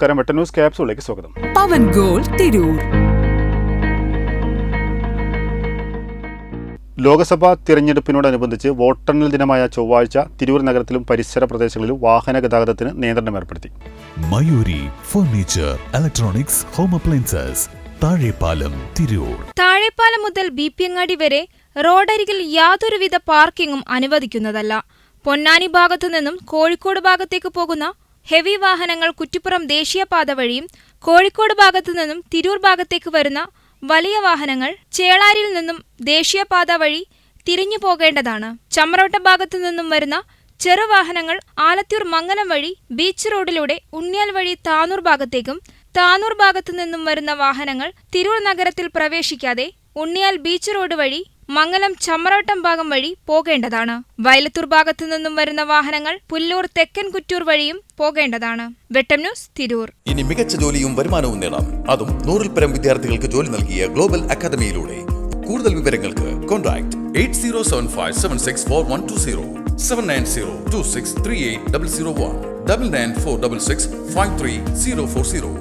നമസ്കാരം. വെട്ട ന്യൂസ് ക്യാപ്സൂളിലേക്ക് സ്വാഗതം. പവൻ ഗോൾ തിരൂർ. ലോക്സഭാ തിരഞ്ഞെടുപ്പിനോടനുബന്ധിച്ച് വോട്ടെണ്ണൽ ദിനമായ ചൊവ്വാഴ്ച തിരൂർ നഗരത്തിലും പരിസര പ്രദേശങ്ങളിലും വാഹന ഗതാഗതത്തിന് നിയന്ത്രണം ഏർപ്പെടുത്തി. Mayuri furniture electronics home appliances Thazhepalam Tirur. Thazhepalam മുതൽ ബി പി അങ്ങാടി വരെ റോഡരികിൽ യാതൊരുവിധ പാർക്കിംഗും അനുവദിക്കുന്നതല്ല. പൊന്നാനി ഭാഗത്തു നിന്നും കോഴിക്കോട് ഭാഗത്തേക്ക് പോകുന്ന ഹെവി വാഹനങ്ങൾ കുറ്റിപ്പുറം ദേശീയപാത വഴിയും കോഴിക്കോട് ഭാഗത്തു നിന്നും തിരൂർ ഭാഗത്തേക്ക് വരുന്ന വലിയ വാഹനങ്ങൾ ചേളാരിയിൽ നിന്നും ദേശീയപാത വഴി തിരിഞ്ഞു പോകേണ്ടതാണ്. ചമ്രോട്ട ഭാഗത്തു നിന്നും വരുന്ന ചെറുവാഹനങ്ങൾ ആലത്തൂർ മംഗലം വഴി ബീച്ച് റോഡിലൂടെ ഉണ്ണിയാൽ വഴി താനൂർ ഭാഗത്തേക്കും താനൂർ ഭാഗത്തു നിന്നും വരുന്ന വാഹനങ്ങൾ തിരൂർ നഗരത്തിൽ പ്രവേശിക്കാതെ ഉണ്ണിയാൽ ബീച്ച് റോഡ് വഴി മംഗലം ചമ്മറോട്ടം ഭാഗം വഴി പോകേണ്ടതാണ്. വയലത്തൂർ ഭാഗത്തു നിന്നും വരുന്ന വാഹനങ്ങൾ പുല്ലൂർ തെക്കൻ കുറ്റൂർ വഴിയും പോകേണ്ടതാണ്. വെട്ടം ന്യൂസ് തിരൂർ. ഇനി മികച്ച ജോലിയും വരുമാനവും നേടാം. അതും നൂറിൽ പരം വിദ്യാർത്ഥികൾക്ക് ജോലി നൽകിയ ഗ്ലോബൽ അക്കാദമിയിലൂടെ. കൂടുതൽ വിവരങ്ങൾക്ക് contact eight zero seven five seven six four one two zero seven nine zero two six three eight double zero one double nine four double six five three zero four zero.